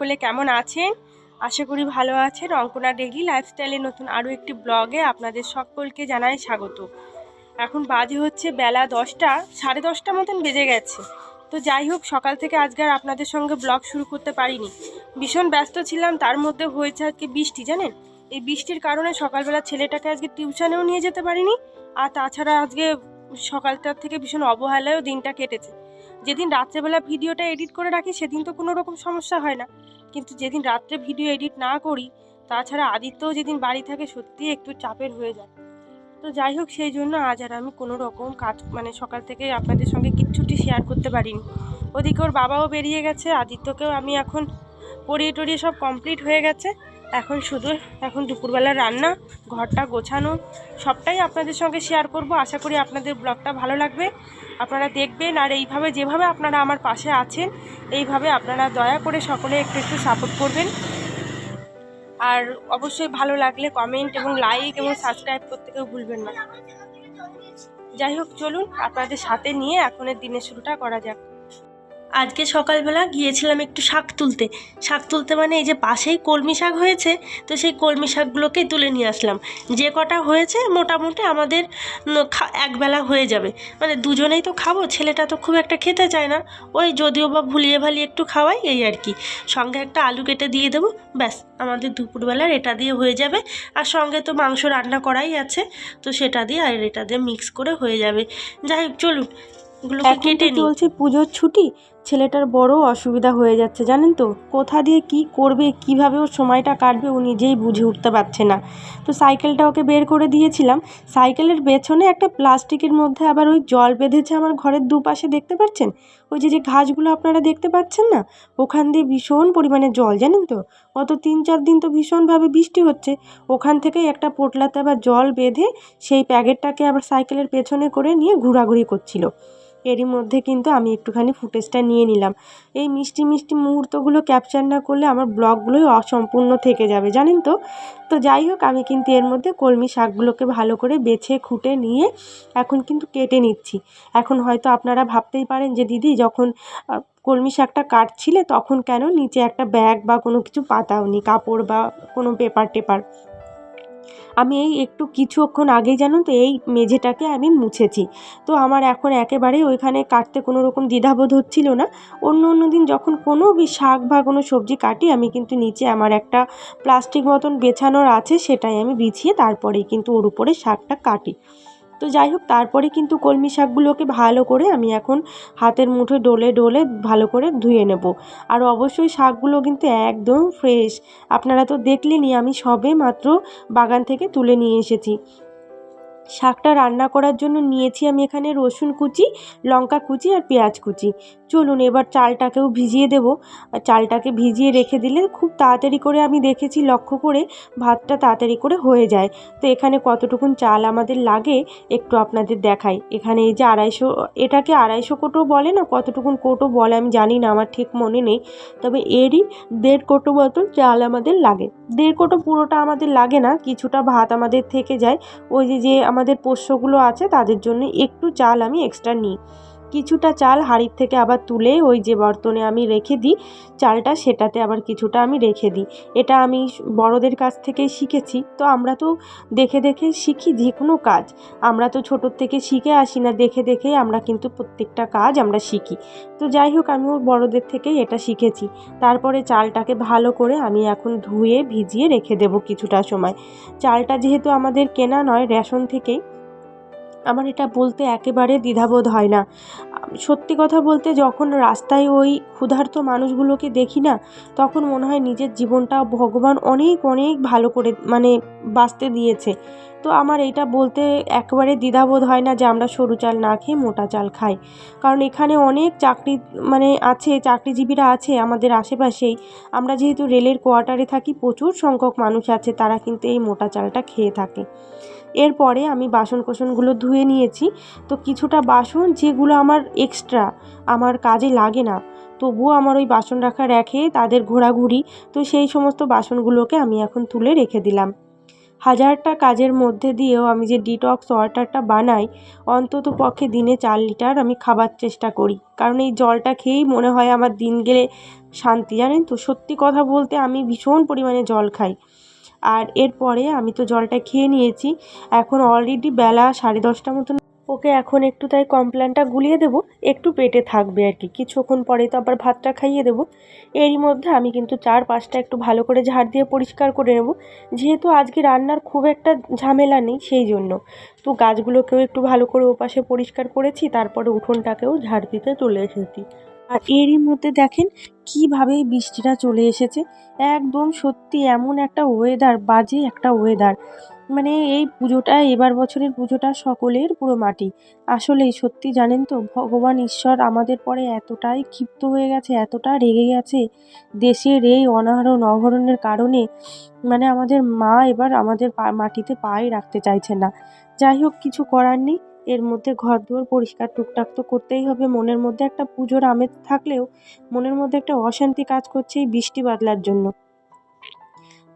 সকলে কেমন আছেন? আশা করি ভালো আছেন। অঙ্কনা ডেইলি লাইফস্টাইলের নতুন আরও একটি ব্লগে আপনাদের সকলকে জানাই স্বাগত। এখন বাজে হচ্ছে বেলা দশটা, সাড়ে দশটা মতন বেজে গেছে। তো যাই হোক, সকাল থেকে আজকে আর আপনাদের সঙ্গে ব্লগ শুরু করতে পারিনি। ভীষণ ব্যস্ত ছিলাম, তার মধ্যে হয়েছে আজকে বৃষ্টি, জানেন? এই বৃষ্টির কারণে সকালবেলা ছেলেটাকে আজকে টিউশনেও নিয়ে যেতে পারিনি। আর তাছাড়া আজকে সকালটার থেকে ভীষণ অবহেলায়ও দিনটা কেটেছে। যেদিন রাত্রেবেলা ভিডিওটা এডিট করে রাখি, সেদিন তো কোনো রকম সমস্যা হয় না। কিন্তু যেদিন রাত্রে ভিডিও এডিট না করি, তাছাড়া আদিত্যও যেদিন বাড়ি থাকে, সত্যি একটু চাপের হয়ে যায়। তো যাই হোক, সেই জন্য আজ আর আমি কোনো রকম কাজ মানে সকাল থেকে আপনাদের সঙ্গে কিচ্ছুটি শেয়ার করতে পারিনি। ওদিকে ওর বাবাও বেরিয়ে গেছে, আদিত্যকেও আমি এখন পরিয়ে টড়িয়ে সব কমপ্লিট হয়ে গেছে। এখন শুধু এখন দুপুরবেলা রান্না, ঘরটা গোছানো, সবটাই আপনাদের সঙ্গে শেয়ার করব। আশা করি আপনাদের ব্লগটা ভালো লাগবে। আপনারা দেখবেন আর এইভাবে যেভাবে আপনারা আমার পাশে আছেন, এইভাবে আপনারা দয়া করে সকলে একটু একটু সাপোর্ট করবেন। আর অবশ্যই ভালো লাগলে কমেন্ট এবং লাইক এবং সাবস্ক্রাইব করতে কেউ ভুলবেন না। যাই হোক, চলুন আপনাদের সাথে নিয়ে এখনের দিনের শুরুটা করা যাক। আজকে সকালবেলা গিয়েছিলাম একটু শাক তুলতে। শাক তুলতে মানে এই যে পাশেই কলমি শাক হয়েছে তো সেই কলমি শাকগুলোকেই তুলে নিয়ে আসলাম। যে কটা হয়েছে মোটামুটি আমাদের একবেলা হয়ে যাবে। মানে দুজনেই তো খাব ছেলেটা তো খুব একটা খেতে চায় না। ওই যদিও বা ভুলিয়ে ভালিয়ে একটু খাওয়াই এই আর কি। সঙ্গে একটা আলু কেটে দিয়ে দেবো ব্যাস আমাদের দুপুরবেলার এটা দিয়ে হয়ে যাবে। আর সঙ্গে তো মাংস রান্না করাই আছে তো সেটা দিয়ে আর এটা দিয়ে মিক্স করে হয়ে যাবে। যাই হোক চলুন এগুলোকে কেটে চলছে পুজোর ছুটি ছেলেটার বড় অসুবিধা হয়ে যাচ্ছে, জানেন তো? কোথা দিয়ে কি করবে, কীভাবে ওর সময়টা কাটবে, ও নিজেই বুঝে উঠতে পারছে না। তো সাইকেলটা ওকে বের করে দিয়েছিলাম। সাইকেলের পেছনে একটা প্লাস্টিকের মধ্যে আবার ওই জল বেঁধেছে আমার ঘরের দুপাশে, দেখতে পাচ্ছেন? ওই যে যে ঘাসগুলো আপনারা দেখতে পাচ্ছেন না? ওখান দিয়ে ভীষণ পরিমাণে জল, জানেন তো? গত তিন চার দিন তো ভীষণভাবে বৃষ্টি হচ্ছে। ওখান থেকেই একটা পোটলাতে আবার জল বেঁধে সেই প্যাকেটটাকে আবার সাইকেলের পেছনে করে নিয়ে ঘোরাঘুরি করছিল। এরই মধ্যে কিন্তু আমি একটুখানি ফুটেজটা নিয়ে নিলাম। এই মিষ্টি মিষ্টি মুহূর্তগুলো ক্যাপচার না করলে আমার ব্লগগুলোই অসম্পূর্ণ থেকে যাবে, জানেন তো? তো যাই হোক, আমি কিন্তু এর মধ্যে কলমি শাকগুলোকে ভালো করে বেছে, খুঁটে নিয়ে এখন কিন্তু কেটে নিচ্ছি। এখন হয়তো আপনারা ভাবতেই পারেন যে, দিদি, যখন কলমি শাকটা কাটছিলে তখন কেন নিচে একটা ব্যাগ বা কোনো কিছু পাতাওনি, কাপড় বা কোনো পেপার টেপার আমি এই একটু কিছুক্ষণ আগেই জানুন তো, এই মেঝেটাকে আমি মুছেছি। তো আমার এখন একেবারেই ওইখানে কাটতে কোনো রকম দ্বিধাবোধ হচ্ছিল না। অন্য অন্য দিন যখন কোনো বি- শাক বা কোনো সবজি কাটি, আমি কিন্তু নিচে আমার একটা প্লাস্টিক মতন বেছানোর আছে, সেটাই আমি বিছিয়ে তারপরেই কিন্তু ওর উপরে শাকটা কাটি। তো যাই হোক, তারপরে কিন্তু কলমি শাকগুলোকে ভালো করে আমি এখন হাতের মুঠো ডলে ডলে ভালো করে ধুয়ে নেব। আর অবশ্যই শাকগুলো কিন্তু একদম ফ্রেশ। আপনারা তো দেখলেনই, আমি সবে মাত্র বাগান থেকে তুলে নিয়ে এসেছি। শাকটা রান্না করার জন্য নিয়েছি আমি এখানে রসুন কুচি, লঙ্কা কুচি আর পেঁয়াজ কুচি। চলুন এবার চালটাকেও ভিজিয়ে দেব। চালটাকে ভিজিয়ে রেখে দিলে খুব তাড়াতাড়ি করে আমি দেখেছি লক্ষ্য করে ভাতটা তাড়াতাড়ি করে হয়ে যায়। তো এখানে কতটুকুন চাল আমাদের লাগে একটু আপনাদের দেখাই। এখানে এই যে আড়াইশো, এটাকে আড়াইশো কোটো বলে না, কতটুকুন কোটো বলে আমি জানি না, আমার ঠিক মনে নেই। তবে এরই দেড় কোটো মতন চাল আমাদের লাগে। দেড় কোটো পুরোটা আমাদের লাগে না, কিছুটা ভাত আমাদের থেকে যায়। ওই যে যে পোষ্যগুলো আছে তাদের জন্য একটু চাল আমি এক্সট্রা নিই। কিছুটা চাল হাঁড়ির থেকে আবার তুলে ওই যে বর্তনে আমি রেখে দিই, চালটা সেটাতে আবার কিছুটা আমি রেখে দিই। এটা আমি বড়দের কাছ থেকেই শিখেছি। তো আমরা তো দেখে দেখে শিখি যে কোনো কাজ। আমরা তো ছোটোর থেকে শিখে আসি না, দেখে দেখেই আমরা কিন্তু প্রত্যেকটা কাজ আমরা শিখি। তো যাই হোক, আমিও বড়দের থেকেই এটা শিখেছি। তারপরে চালটাকে ভালো করে আমি এখন ধুয়ে ভিজিয়ে রেখে দেবো কিছুটা সময়। চালটা যেহেতু আমাদের কেনা নয়, রেশন থেকেই আমার এটা বলতে একেবারে দ্বিধাবোধ হয় না। সত্যি কথা বলতে যখন রাস্তায় ওই ক্ষুধার্ত মানুষগুলোকে দেখি না, তখন মনে হয় নিজের জীবনটা ভগবান অনেক অনেক ভালো করে মানে বাঁচতে দিয়েছে। তো আমার এটা বলতে একেবারে দ্বিধাবোধ হয় না যে আমরা সরু চাল না খেয়ে মোটা চাল খাই। কারণ এখানে অনেক চাকরি মানে আছে, চাকরিজীবীরা আছে আমাদের আশেপাশেই। আমরা যেহেতু রেলের কোয়ার্টারে থাকি, প্রচুর সংখ্যক মানুষ আছে তারা কিন্তু এই মোটা চালটা খেয়ে থাকে। এরপরে আমি বাসন কোসনগুলো ধুয়ে নিয়েছি। তো কিছুটা বাসন যেগুলো আমার এক্সট্রা আমার কাজে লাগে না, তবুও আমার ওই বাসন রাখা রেখে তাদের ঘোরাঘুরি, তো সেই সমস্ত বাসনগুলোকে আমি এখন তুলে রেখে দিলাম। হাজারটা কাজের মধ্যে দিয়েও আমি যে ডিটক্স ওয়াটারটা বানাই, অন্তত পক্ষে দিনে চার লিটার আমি খাবার চেষ্টা করি। কারণ এই জলটা খেয়েই মনে হয় আমার দিন গেলে শান্তি, জানেন তো? সত্যি কথা বলতে আমি ভীষণ পরিমাণে জল খাই। আর এরপরে আমি তো জলটা খেয়ে নিয়েছি। এখন অলরেডি বেলা সাড়ে দশটা মতন। ওকে এখন একটু তাই কমপ্ল্যানটা গুলিয়ে দেবো। একটু পেটে থাকবে আর কি। কিছুক্ষণ পরে তো আবার ভাতটা খাইয়ে দেবো। এরই মধ্যে আমি কিন্তু চার পাঁচটা একটু ভালো করে ঝাড় দিয়ে পরিষ্কার করে নেব। যেহেতু আজকে রান্নার খুব একটা ঝামেলা নেই সেই জন্য। তো গাছগুলোকেও একটু ভালো করে ওপাশে পরিষ্কার করেছি, তারপরে উঠোনটাকেও ঝাড় দিতে চলে এসেছি। আর এরই মধ্যে দেখেন কীভাবে বৃষ্টিটা চলে এসেছে। একদম সত্যি এমন একটা ওয়েদার বাজে একটা ওয়েদার মানে এই পুজোটা, এবার বছরের পুজোটা সকলের পুরো মাটি। আসলেই সত্যি জানেন তো, ভগবান, ঈশ্বর আমাদের পরে এতটাই ক্ষিপ্ত হয়ে গেছে, এতটা রেগে গেছে। দেশের এই অনাহরণ অহরণের কারণে মানে আমাদের মা এবার আমাদের মাটিতে পায়ে রাখতে চাইছে না। যাই হোক, কিছু করার নেই। এর মধ্যে ঘর দুয়ার পরিষ্কার টুকটাক তো করতেই হবে। মনের মধ্যে একটা পুজোর আমেজ থাকলেও মনের মধ্যে একটা অশান্তি কাজ করছে এই বৃষ্টি বাদলার জন্য।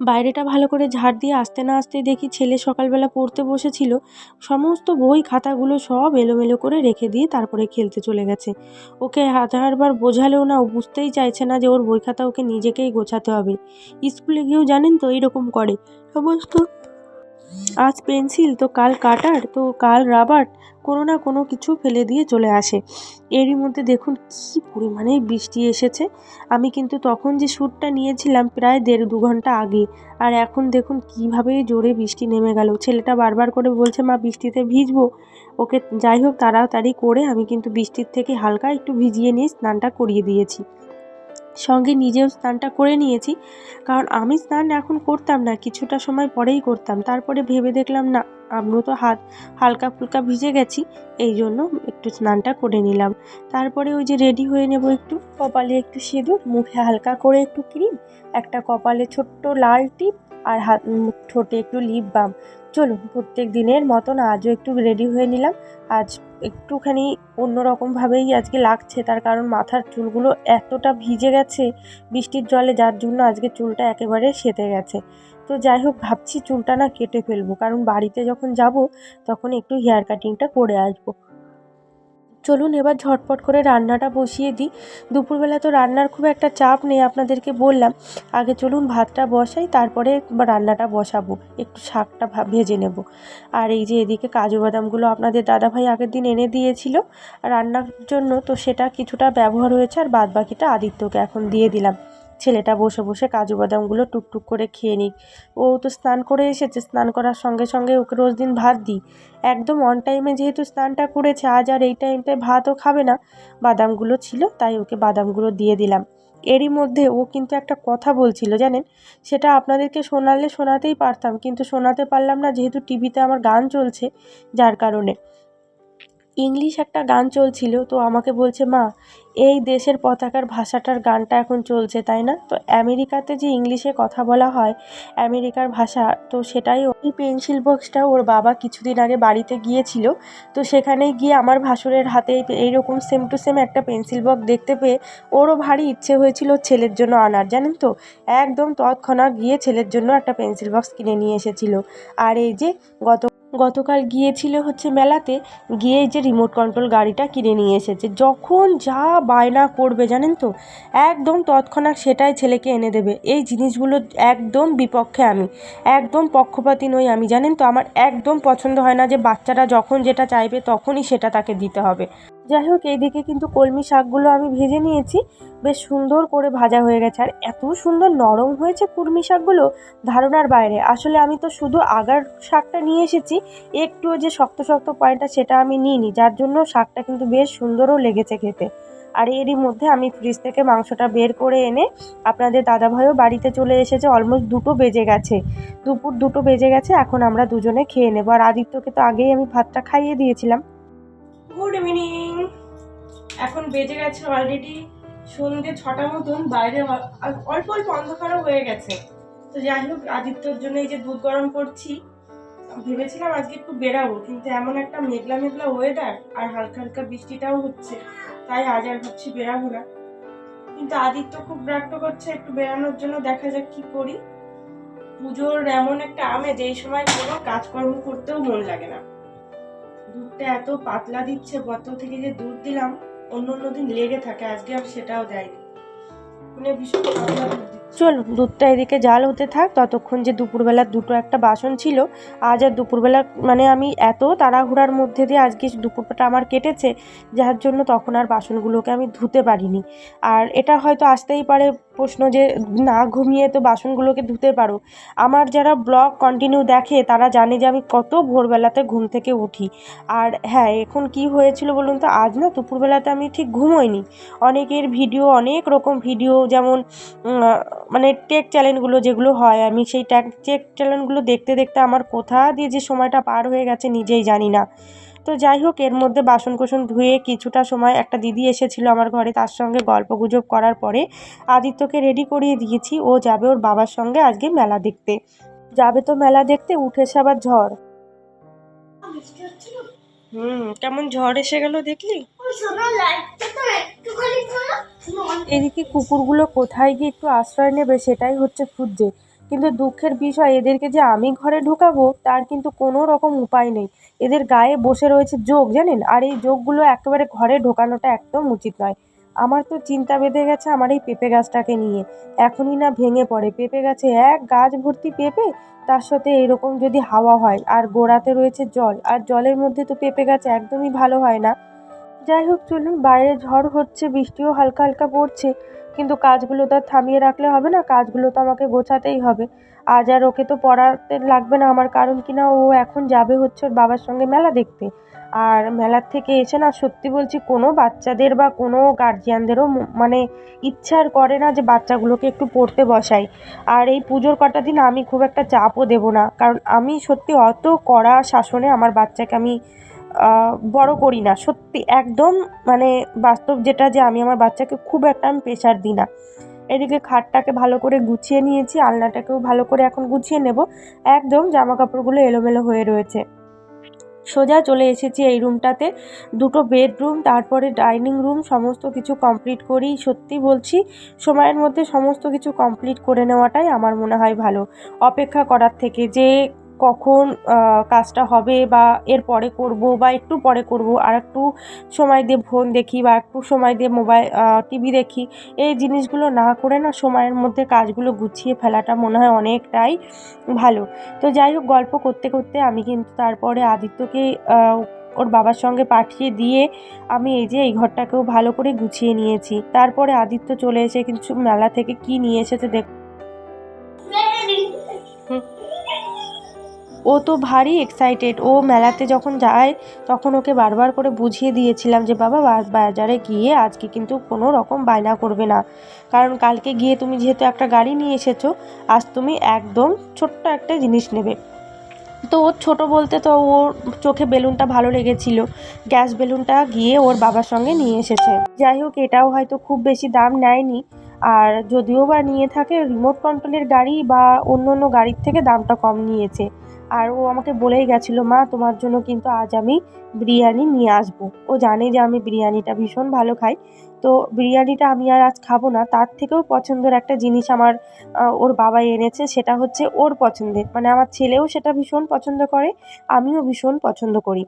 বাইরেটা ভালো করে ঝাড় দিয়ে আসতে না আসতেই দেখি ছেলে সকালবেলা পড়তে বসেছিল। সমস্ত বই, খাতাগুলো সব এলোমেলো করে রেখে দিয়ে তারপরে খেলতে চলে গেছে। ওকে হাজারবার বোঝালেও না, ও বুঝতেই চাইছে না যে ওর বই খাতা ওকে নিজেকেই গোছাতে হবে। স্কুলে গিয়েও জানেন তো, এইরকম করে। সমস্ত আজ পেন্সিল, তো কাল কাটার, তো কাল রাবার, কোনো না কোনো কিছু ফেলে দিয়ে চলে আসে। এরই মধ্যে দেখুন কী পরিমাণে বৃষ্টি এসেছে। আমি কিন্তু তখন যে শ্যুটটা নিয়েছিলাম প্রায় দেড় দু ঘণ্টা আগে, আর এখন দেখুন কীভাবে জোরে বৃষ্টি নেমে গেল। ছেলেটা বারবার করে বলছে, মা, বৃষ্টিতে ভিজবো। ওকে যাই হোক, তাড়াতাড়ি করে আমি কিন্তু বৃষ্টির থেকে হালকা একটু ভিজিয়ে নিয়ে স্নানটা করিয়ে দিয়েছি। সঙ্গে নিজেও স্নানটা করে নিয়েছি। কারণ আমি স্নান এখন করতাম না, কিছুটা সময় পরেই করতাম। তারপরে ভেবে দেখলাম, না, আমিও তো হাত, হালকা ফুলকা ভিজে গেছি, এই জন্য একটু স্নানটা করে নিলাম। তারপরে ওই যে রেডি হয়ে নেব একটু, কপালে একটু সিঁদুর, মুখে হালকা করে একটু ক্রিম, একটা কপালে ছোট্ট লাল টিপ আর হাত, ঠোঁটে একটু লিপ বাম। চলুন, প্রত্যেক দিনের মতন আজও একটু রেডি হয়ে নিলাম। আজ একটুখানি অন্যরকমভাবেই আজকে লাগছে, তার কারণ মাথার চুলগুলো এতটা ভিজে গেছে বৃষ্টির জলে, যার জন্য আজকে চুলটা একেবারে সেতে গেছে। তো যাই হোক, ভাবছি চুলটা না কেটে ফেলব, কারণ বাড়িতে যখন যাব, তখন একটু হেয়ার কাটিংটা করে আসব। চলুন এবার ঝটপট করে রান্নাটা বসিয়ে দিই। দুপুরবেলা তো রান্নার খুব একটা চাপ নেই আপনাদেরকে বললাম। আগে চলুন ভাতটা বসাই, তারপরে রান্নাটা বসাবো। একটু শাকটা ভেজে নেব। আর এই যে এদিকে কাজু বাদামগুলো আপনাদের দাদাভাই আগের দিন এনে দিয়েছিল রান্নার জন্য, তো সেটা কিছুটা ব্যবহার হয়েছে আর বাদ বাকিটা আদিত্যকে এখন দিয়ে দিলাম। ছেলেটা বসে বসে কাজু বাদামগুলো টুকটুক করে খেয়ে নিক। ও তো স্নান করে এসেছে, স্নান করার সঙ্গে সঙ্গে ওকে রোজ দিন ভাত দিই। একদম অন টাইমে যেহেতু স্নানটা করেছে, আজ আর এই টাইমটায় ভাতও খাবে না। বাদামগুলো ছিল, তাই ওকে বাদামগুলো দিয়ে দিলাম। এরই মধ্যে ও কিন্তু একটা কথা বলছিল, জানেন? সেটা আপনাদেরকে শোনালে শোনাতেই পারতাম, কিন্তু শোনাতে পারলাম না, যেহেতু টিভিতে আমার গান চলছে, যার কারণে। ইংলিশ একটা গান চলছিল, তো আমাকে বলছে, মা, এই দেশের পতাকার ভাষাটার গানটা এখন চলছে, তাই না? তো আমেরিকাতে যে ইংলিশে কথা বলা হয়, আমেরিকার ভাষা, তো সেটাই এই পেন্সিল বক্সটা ওর বাবা কিছুদিন আগে বাড়িতে গিয়েছিল, তো সেখানে গিয়ে আমার ভাসুরের হাতে এই- এইরকম সেম টু সেম একটা পেন্সিল বক্স দেখতে পেয়ে ওরও ভারী ইচ্ছে হয়েছিল ছেলের জন্য আনার, জানেন তো? একদম তৎক্ষণাৎ গিয়ে ছেলের জন্য একটা পেন্সিল বক্স কিনে নিয়ে এসেছিল। আর এই যে গত গতকাল গিয়েছিল হচ্ছে মেলাতে, গিয়ে যে রিমোট কন্ট্রোল গাড়িটা কিনে নিয়ে এসেছে। যখন যা বায়না করবে জানেন তো, একদম তৎক্ষণাৎ সেটাই ছেলেকে এনে দেবে। এই জিনিসগুলো একদম বিপক্ষে আমি, একদম পক্ষপাতী নই আমি, জানেন তো? আমার একদম পছন্দ হয় না যে বাচ্চারা যখন যেটা চাইবে তখনই সেটা তাকে দিতে হবে। যাই হোক এইদিকে কিন্তু কলমি শাকগুলো আমি ভেজে নিয়েছি। বেশ সুন্দর করে ভাজা হয়ে গেছে। আর এত সুন্দর নরম হয়েছে কুর্মি শাকগুলো ধারণার বাইরে। আসলে আমি তো শুধু আগার শাকটা নিয়ে এসেছি, একটুও যে শক্ত শক্ত পয়েন্টটা সেটা আমি নিইনি। যার জন্য শাকটা কিন্তু বেশ সুন্দরও লেগেছে খেতে। আর এরই মধ্যে আমি ফ্রিজ থেকে মাংসটা বের করে এনে আপনাদের দাদাভাইও বাড়িতে চলে এসেছে। অলমোস্ট দুটো বেজে গেছে। দুপুর দুটো বেজে গেছে, এখন আমরা দুজনে খেয়ে নেব। আর আদিত্যকে তো আগেই আমি ভাতটা খাইয়ে দিয়েছিলাম। গুড ইভিনিং এখন বেজে গেছে অলরেডি সন্ধ্যে ছটা মতন, বাইরে অল্প অল্প অন্ধকারও হয়ে গেছে। তো যাই হোক আদিত্যর জন্য এই যে দুধ গরম করছি, ভেবেছিলাম আজকে একটু বেরাবো, কিন্তু এমন একটা মেঘলা মেঘলা ওয়েদার আর হালকা হালকা বৃষ্টিটাও হচ্ছে, তাই আজ আর ভাবছি বেরাবো না। কিন্তু আদিত্য খুব রাগটা করছে একটু বেরানোর জন্য, দেখা যাক কি করি। পুজোর এমন একটা আমেজ, এই সময় কোনো কাজকর্ম করতেও মন লাগে না। দুধটা এত পাতলা দিচ্ছে, বোতল থেকে যে দুধ দিলাম, অন্য অন্য দিন লেগে থাকে, আজকে আর সেটাও দেয়নি। মানে ভীষণ পাতলা দুধ চল, দুধটা এদিকে জাল হতে থাক। ততক্ষণ যে দুপুরবেলার দুটো একটা বাসন ছিল, আজ আর দুপুরবেলা মানে আমি এত তাড়াহুড়ার মধ্যে দিয়ে আজকে দুপুরটা আমার কেটেছে, যার জন্য তখন আর বাসনগুলোকে আমি ধুতে পারিনি। আর এটা হয়তো আসতেই পারে প্রশ্ন যে, না ঘুমিয়ে তো বাসনগুলোকে ধুতে পারো। আমার যারা ব্লগ কন্টিনিউ দেখে, তারা জানে যে আমি কত ভোরবেলাতে ঘুম থেকে উঠি। আর হ্যাঁ এখন কি হয়েছিল বলুন তো, আজ না দুপুরবেলাতে আমি ঠিক ঘুমোইনি। অনেকের ভিডিও, অনেক রকম ভিডিও, যেমন মানে টেক চ্যানেলগুলো যেগুলো হয়, আমি সেই ট্যাক টেক চ্যানেলগুলো দেখতে দেখতে আমার কোথা দিয়ে যে সময়টা পার হয়ে গেছে নিজেই জানি না। তো যাই হোক, এর মধ্যে বাসন কোসন ধুয়ে কিছুটা সময় একটা দিদি এসেছিল আমার ঘরে, তার সঙ্গে গল্প গুজব করার পরে আদিত্যকে রেডি করিয়ে দিয়েছি, ও যাবে ওর বাবার সঙ্গে আজকে মেলা দেখতে। যাবে তো মেলা দেখতে উঠেছে আবার ঝড়। হুম, কেমন ঝড় এসে গেল দেখলি? এদিকে কুকুরগুলো কোথায় গিয়ে একটু আশ্রয় নেবে সেটাই হচ্ছে খুঁজছে। কিন্তু দুঃখের বিষয়, এদেরকে যে আমি ঘরে ঢুকাবো, তার কিন্তু কোনো রকম উপায় নেই। এদের গায়ে বসে রয়েছে যোগ, জানেন? আর এই যোগগুলো একেবারে ঘরে ঢোকানোটা একদম উচিত নয়। আমার তো চিন্তা বেঁধে গেছে আমার এই পেঁপে গাছটাকে নিয়ে। এখনই না ভেঙে পড়ে। পেঁপে গাছে এক গাছ ভর্তি পেঁপে? তার সাথে এরকম যদি হাওয়া হয়, আর গোড়াতে রয়েছে জল, আর জলের মধ্যে তো পেঁপে গাছ একদমই ভালো হয় না। যাই হোক চলুন, বাইরে ঝড় হচ্ছে, বৃষ্টিও হালকা হালকা পড়ছে, কিন্তু কাজগুলো তো আর থামিয়ে রাখলে হবে না, কাজগুলো তো আমাকে গোছাতেই হবে। আজ আর ওকে তো পড়াতে লাগবে না, আমার কারণ কি না, ও এখন যাবে হচ্ছে ওর বাবার সঙ্গে মেলা দেখতে। আর মেলার থেকে এসে না, সত্যি বলছি, কোনো বাচ্চাদের বা কোনো গার্জিয়ানদেরও মানে ইচ্ছার করে না যে বাচ্চাগুলোকে একটু পড়তে বসাই আর এই পুজোর কটা দিন আমি খুব একটা চাপও দেবো না, কারণ আমি সত্যি অত কড়া শাসনে আমার বাচ্চাকে আমি বড় করি না। সত্যি একদম মানে বাস্তব যেটা যে আমি আমার বাচ্চাকে খুব একটা আমি প্রেশার দিই না। এদিকে খাটটাকে ভালো করে গুছিয়ে নিয়েছি, আলনাটাকেও ভালো করে এখন গুছিয়ে নেব। একদম জামা কাপড়গুলো এলোমেলো হয়ে রয়েছে। সোজা চলে এসেছি এই রুমটাতে। দুটো বেডরুম, তারপরে ডাইনিং রুম, সমস্ত কিছু কমপ্লিট করি। সত্যি বলছি, সময়ের মধ্যে সমস্ত কিছু কমপ্লিট করে নেওয়াটাই আমার মনে হয় ভালো। অপেক্ষা করার থেকে যে কখন কাজটা হবে বা এর পরে করব বা একটু পরে করব আর একটু সময় দিয়ে ফোন দেখি বা একটু সময় দিয়ে মোবাইল টিভি দেখি, এই জিনিসগুলো না করে না সময়ের মধ্যে কাজগুলো গুছিয়ে ফেলাটা মনে হয় অনেকটাই ভালো। তো যাই হোক, গল্প করতে করতে আমি কিন্তু তারপরে আদিত্যকে ওর বাবার সঙ্গে পাঠিয়ে দিয়ে আমি এই যে এই ঘরটাকেও ভালো করে গুছিয়ে নিয়েছি। তারপরে আদিত্য চলে এসে কিছু মেলা থেকে কি নিয়ে এসেছে দেখ ও তো ভারী এক্সাইটেড ও মেলাতে যখন যায়, তখন ওকে বারবার করে বুঝিয়ে দিয়েছিলাম যে, বাবা বাজারে গিয়ে আজকে কিন্তু কোনো রকম বায়না করবে না। কারণ কালকে গিয়ে তুমি যেহেতু একটা গাড়ি নিয়ে এসেছ, আজ তুমি একদম ছোট্ট একটা জিনিস নেবে। তো ওর ছোটো বলতে তো ওর চোখে বেলুনটা ভালো লেগেছিল। গ্যাস বেলুনটা গিয়ে ওর বাবার সঙ্গে নিয়ে এসেছে। যাই হোক, এটাও হয়তো খুব বেশি দাম নেয়নি। আর যদিও বা নিয়ে থাকে রিমোট কন্ট্রোলের গাড়ি বা অন্য অন্য গাড়ির থেকে দামটা কম নিয়েছে। আর ও আমাকে বলেই গেছিল, মা, তোমার জন্য কিন্তু আজ আমি বিরিয়ানি নিয়ে আসব। ও জানে যে আমি বিরিয়ানিটা ভীষণ ভালো খাই। তো বিরিয়ানিটা আমি আর আজ খাব না। তার থেকেও পছন্দের একটা জিনিস আমার ওর বাবা এনেছে, সেটা হচ্ছে ওর পছন্দের। মানে আমার ছেলেও সেটা ভীষণ পছন্দ করে, আমিও ভীষণ পছন্দ করি।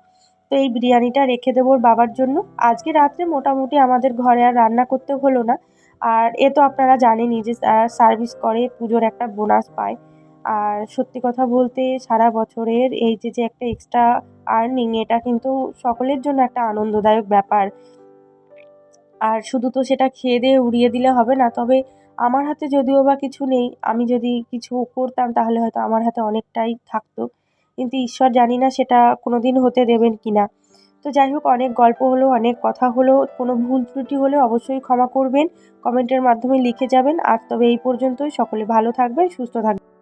তো এই বিরিয়ানিটা রেখে দেবো ওর বাবার জন্য। আজকে রাত্রে মোটামুটি আমাদের ঘরে আর রান্না করতে হলো না। আর এ তো আপনারা জানেনই যে সার্ভিস করে, পুজোর একটা বোনাস পায়। আর সত্যি কথা বলতে সারা বছরের এই যে যে একটা এক্সট্রা আর্নিং এটা কিন্তু সকলের জন্য একটা আনন্দদায়ক ব্যাপার। আর শুধু তো সেটা খেয়ে দিয়ে উড়িয়ে দিলে হবে না, তবে আমার হাতে যদিও বা কিছু নেই, আমি যদি কিছু করতাম তাহলে হয়তো আমার হাতে অনেকটাই থাকতো। কিন্তু ঈশ্বর জানি না সেটা কোনো দিন হতে দেবেন কি না তো যাই হোক, অনেক গল্প হলো, অনেক কথা হলো, কোনো ভুল ত্রুটি হলে অবশ্যই ক্ষমা করবেন, কমেন্টের মাধ্যমে লিখে যাবেন। আর তবে এই পর্যন্তই, সকলে ভালো থাকবেন, সুস্থ থাকবেন।